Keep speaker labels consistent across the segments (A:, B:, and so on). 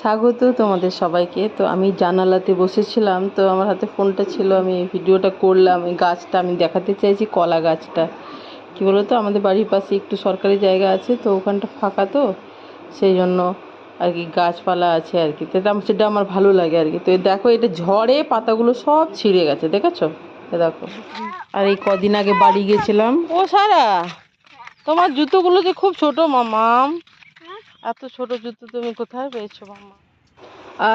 A: স্বাগত তোমাদের সবাইকে। তো আমি জানালাতে বসেছিলাম, তো আমার হাতে ফোনটা ছিল, আমি ভিডিওটা করলাম, এই গাছটা আমি দেখাতে চাইছি কলা গাছটা। কি বলো তো আমাদের বাড়ির পাশে একটু সরকারি জায়গা আছে, তো ওখানটা ফাঁকা তো, সেই জন্য আর কি গাছপালা আছে আর কি। তো সেটা আমার ভালো লাগে আর কি। তো দেখো এটা ঝড়ে পাতাগুলো সব ছিঁড়ে গেছে, দেখেছ? দেখো। আর এই কদিন আগে বাড়ি গেছিলাম। ও সারা, তোমার জুতোগুলো যে খুব ছোট, মামাম। এত ছোট জুতো তুমি কোথায় পেয়েছ, মামা?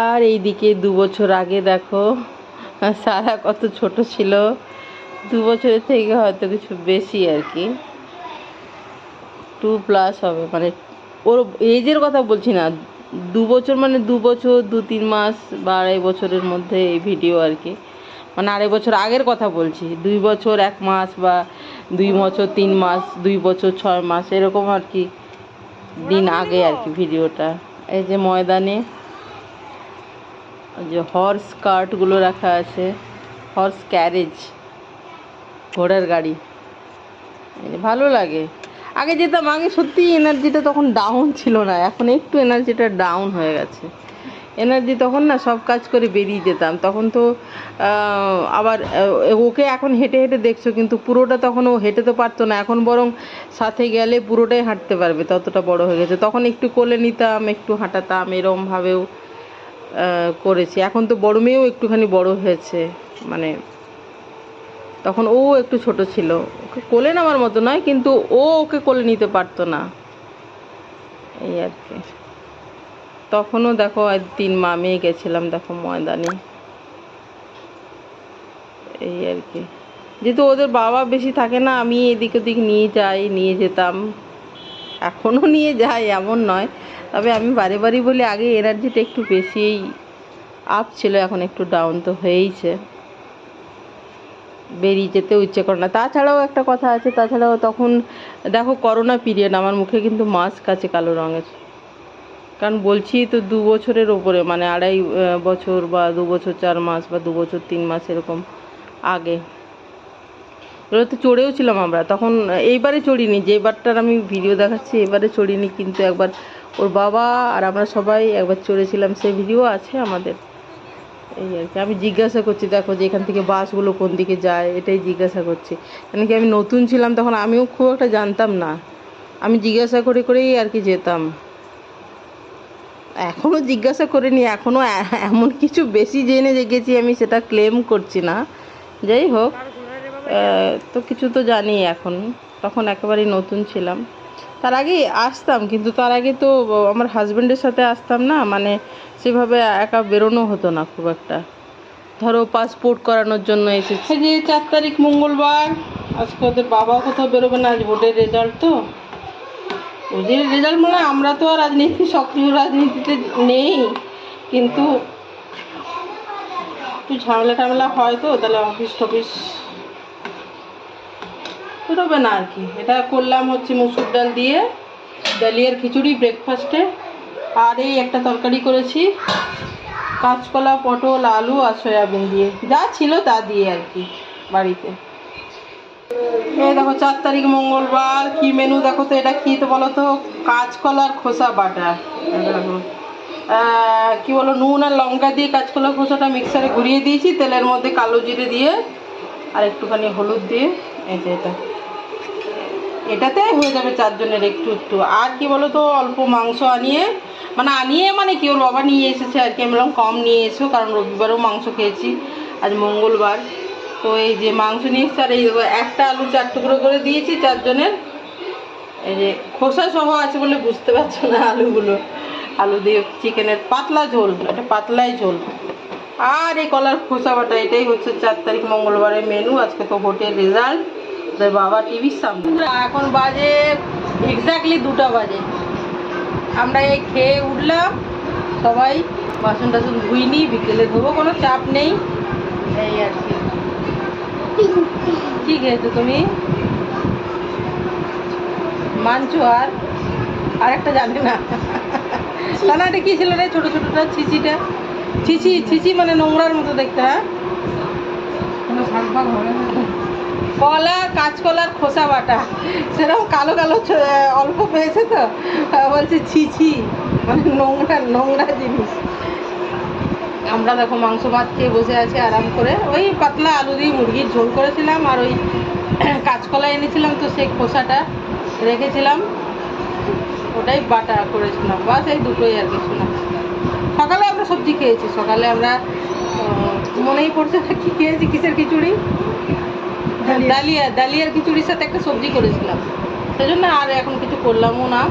A: আর এইদিকে দু বছর আগে দেখো, সারা কত ছোট ছিল। দু বছরের থেকে হয়তো কিছু বেশি আর কি। টু প্লাস হবে মানে ওর এজের কথা বলছি না। দু বছর মানে দু বছর, দু তিন মাস বা আড়াই বছরের মধ্যে এই ভিডিও আর কি। মানে আড়াই বছর আগের কথা বলছি, দুই বছর, এক মাস বা দুই বছর, তিন মাস, দুই বছর, ছয় মাস, এরকম আর কি। দিন আগে আর কি ভিডিওটা। এই যে ময়দানে যে হর্স কার্টগুলো রাখা আছে হর্স ক্যারেজ ঘোড়ার গাড়ি। ভালো লাগে। আগে যেতাম, আগে সত্যি এনার্জিটা তখন ডাউন ছিল না, এখন একটু এনার্জিটা ডাউন হয়ে গেছে। এনার্জি তখন না সব কাজ করে বেরিয়ে যেতাম। তখন তো আবার ওকে এখন হেঁটে হেঁটে দেখছ, কিন্তু পুরোটা তখন ও হেঁটে তো পারতো না। এখন বরং সাথে গেলে পুরোটাই হাঁটতে পারবে, ততটা বড় হয়ে গেছে। তখন একটু কোলে নিতাম, একটু হাঁটাতাম, এরমভাবেও করেছি। এখন তো বড় মেয়েও একটুখানি বড় হয়েছে মানে তখন ও একটু ছোট ছিল। ওকে কোলে নেওয়ার মতো নয়, কিন্তু ও ওকে কোলে নিতে পারতো না। এই আর কি। তখনও দেখো একদিন মামে গেছিলাম দেখো ময়দানে। এই আর কি। যেহেতু ওদের বাবা বেশি থাকে না, আমি এদিক ওদিক নিয়ে যাই, নিয়ে যেতাম। এখনও নিয়ে যাই, এমন নয়। তবে আমি বারে বারে বলি, আগে এনার্জিটা একটু বেশিই আপ ছিল, এখন একটু ডাউন তো হয়েইছে। বেরিয়ে যেতেও ইচ্ছে করে না। তাছাড়াও একটা কথা আছে, তাছাড়াও তখন দেখো করোনা পিরিয়ড আমার মুখে কিন্তু মাস্ক আছে কালো রঙের। কারণ বলছি তো দু বছরের ওপরে মানে আড়াই বছর বা দু বছর চার মাস বা দু বছর তিন মাস এরকম আগে। ওগুলোতে চড়েও ছিলাম আমরা, তখন এইবারে চড়িনি, যেবারটার আমি ভিডিও দেখাচ্ছি এবারে চড়িনি, কিন্তু একবার ওর বাবা আর আমরা সবাই একবার চড়েছিলাম, সেই ভিডিও আছে আমাদের। এই আর কি, আমি জিজ্ঞাসা করছি, দেখো যে এখান থেকে বাসগুলো কোন দিকে যায়, এটাই জিজ্ঞাসা করছি। কেন কি আমি নতুন ছিলাম তখন, আমিও খুব একটা জানতাম না। আমি জিজ্ঞাসা করে করেই আর কি যেতাম। এখনও জিজ্ঞাসা করিনি এখনও এমন কিছু বেশি জেনে গেছি আমি, সেটা ক্লেম করছি না। যাই হোক তো কিছু তো জানি এখন, তখন একেবারেই নতুন ছিলাম। তার আগে আসতাম, কিন্তু তার আগে তো আমার হাজব্যান্ডের সাথে আসতাম না মানে সেভাবে একা বেরোনো হতো না খুব একটা। ধরো পাসপোর্ট করানোর জন্য এসেছি। যে চার তারিখ মঙ্গলবার, আজকে ওদের বাবা কোথাও বেরোবে না, আজ ভোটের রেজাল্ট তো। ওদের রেজাল্ট মানে আমরা তো আর রাজনীতি, সক্রিয় রাজনীতিতে নেই। কিন্তু একটু ঝামেলা টামেলা হয় তো, তাহলে অফিস টফিস বেরোবে না আর কি। এটা করলাম হচ্ছে মুসুর ডাল দিয়ে, ডালিয়ার খিচুড়ি ব্রেকফাস্টে আর এই একটা তরকারি করেছি, কাঁচকলা, পটল, আলু আর সয়াবিন দিয়ে। যা ছিল তা দিয়ে আর কি বাড়িতে। এই দেখো, চার তারিখ মঙ্গলবার। কি মেনু দেখো তো, এটা কি তো বলো তো কাঁচকলার খোসা বাটা কি বলো নুন আর লঙ্কা দিয়ে কাঁচকলার খোসাটা মিক্সারে ঘুরিয়ে দিয়েছি, তেলের মধ্যে কালো জিরে দিয়ে আর একটুখানি হলুদ দিয়ে। এই যে এটা। এটাতে হয়ে যাবে চারজনের একটু একটু। আর কি বলো তো অল্প মাংস আনিয়ে মানে আনিয়ে মানে কি, ওর বাবা নিয়ে এসেছে আর কি। আমি কম নিয়ে এসো, কারণ রবিবারও মাংস খেয়েছি। আজ মঙ্গলবার। তো এই যে মাংস নিয়ে এসছে আর এই একটা আলু চার টুকরো করে দিয়েছি চারজনের এই যে খোসা সহ আছে বলে বুঝতে পারছ না আলুগুলো। আলু দিয়ে চিকেনের পাতলা ঝোল, এটা পাতলাই ঝোল। আর এই কলার খোসা বাটা, এটাই হচ্ছে চার তারিখ মঙ্গলবারের মেনু আজকে তো ভোটের রেজাল্ট তোর বাবা টিভির সামনে। এখন বাজে এক্স্যাক্টলি দুটা বাজে। আমরা এই খেয়ে উঠলাম, সবাই বাসন টাসন ধুইনি, বিকেলে ধোবো, কোনো চাপ নেই। এই আর কি। কি খেয়েছো তুমি? মাংস আর আর একটা জানি না। না এটা কি ছিল রে ছোট ছোটটা? ছিচিটা ছিচি ছিচি মানে নোংরার মতো দেখতে হ্যাঁ? কলা কাঁচকলার খোসা বাটা। সেরকম কালো কালো অল্প পেয়েছে তো। বলছে ছি ছি মানে নোংরা নোংরা জিনিস। আমরা দেখো মাংস ভাত খেয়ে বসে আছি আরাম করে। ওই পাতলা আলু দিয়ে মুরগির ঝোল করেছিলাম আর ওই কাঁচকলা এনেছিলাম তো সেই খোসাটা রেখেছিলাম। ওটাই বাটা করেছিলাম। বাস এই দুটোই আর কিছু না। সকালে আমরা সবজি খেয়েছি। সকালে আমরা মনেই পড়ছে না কি খেয়েছি কিসের খিচুড়ি? ডালিয়া। ডালিয়ার খিচুড়ির সাথে একটা সবজি করেছিলাম। সেজন্য আর এখন কিছু করলামও না।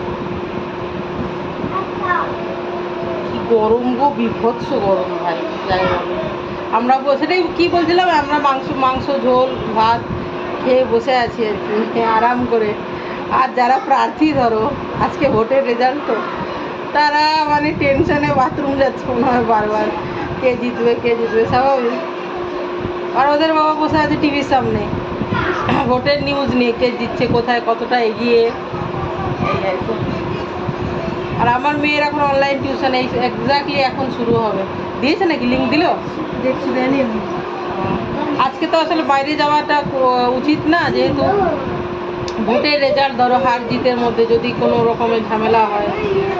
A: কি গরম গো, বিভৎস গরম ভাই, যাই আমরা সেটাই কি বলছিলাম? আমরা মাংস মাংস, ঝোল, ভাত খেয়ে বসে আছি আর কি, আরাম করে। আর যারা প্রার্থী, ধরো, আজকে ভোটের রেজাল্ট তো, তারা মানে টেনশনে বাথরুম যাচ্ছে মনে হয় বারবার। কে জিতবে কে জিতবে, স্বাভাবিক। আর ওদের বাবা বসে আছে টিভির সামনে। ভোটের নিউজ নিয়ে, কে জিতছে, কোথায়, কতটা এগিয়ে, এই আর কি। আর আমার মেয়ের এখন অনলাইন টিউশন এই এক্স্যাক্টলি এখন শুরু হবে। দিয়েছে নাকি লিঙ্ক দিল?
B: দেখছি দেয়নি।
A: আজকে তো আসলে বাইরে যাওয়াটা উচিত না যেহেতু ভোটের রেজাল্ট ধরো হার জিতের মধ্যে যদি কোনো রকমের ঝামেলা হয়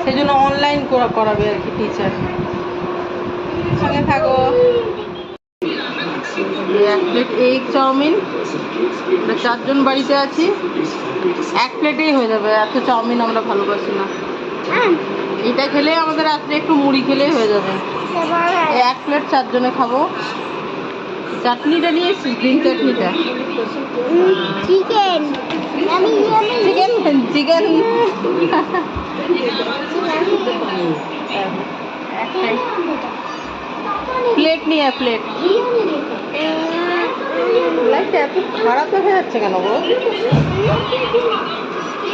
A: সেই জন্য অনলাইন করা করাবে আর কি টিচার সঙ্গে থাকো। এক প্লেট এগ চাউমিন। চারজন বাড়িতে আছি। এক প্লেটেই হয়ে যাবে এত চাউমিন আমরা ভালোবাসি না। এটা খেলে আমাদের রাত্রে একটু মুড়ি খেলেই হয়ে যাবে। এক প্লেট চারজনে খাব। চাটনিটা নিয়ে এসছিস গ্রিন চাটনিটা?
B: চিকেন
A: চিকেন চিকেন প্লেট নিয়ে প্লেট লাইটটা এত খারাপ দেখা যাচ্ছে কেন গো?